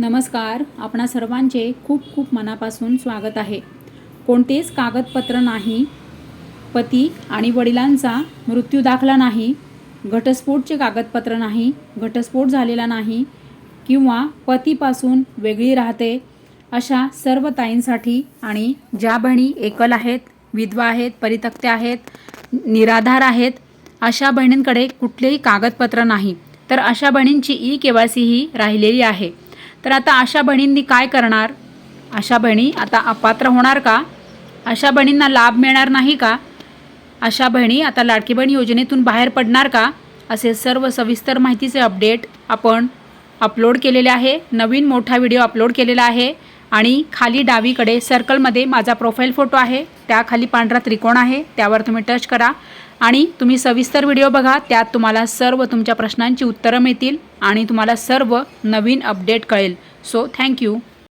नमस्कार. आपणा सर्वांचे खूप खूप मनापासून स्वागत आहे. कोणतेच कागदपत्र नाही पती आणि वडिलांचा मृत्यू दाखला नाही घटस्फोटचे कागदपत्र नाही घटस्फोट झालेला नाही किंवा पतीपासून वेगळी राहते अशा सर्व ताईंसाठी आणि ज्या बहिणी एकल आहेत विधवा आहेत परितक्त्या आहेत निराधार आहेत अशा बहिणींकडे कुठलेही कागदपत्र नाही. तर अशा बहिणींची ई के वाय सी ही राहिलेली आहे. तर आता अशा बहिणींनी काय करणार? अशा बहिणी आता अपात्र होणार का? अशा बहिणींना लाभ मिळणार नाही का? अशा बहिणी आता लाडकी बहीण योजनेतून बाहेर पडणार का? असे सर्व सविस्तर माहितीचे अपडेट आपण अपलोड केलेले आहे. नवीन मोठा व्हिडिओ अपलोड केलेला आहे. आणि खाली डावीकडे सर्कलमध्ये माझा प्रोफाईल फोटो आहे. त्याखाली पांढरा त्रिकोण आहे. त्यावर तुम्ही टच करा. आणि तुम्ही सविस्तर व्हिडिओ बघा. त्यात तुम्हाला सर्व तुमच्या प्रश्नांची उत्तरं मिळतील. आणि तुम्हाला सर्व नवीन अपडेट कळेल. So thank you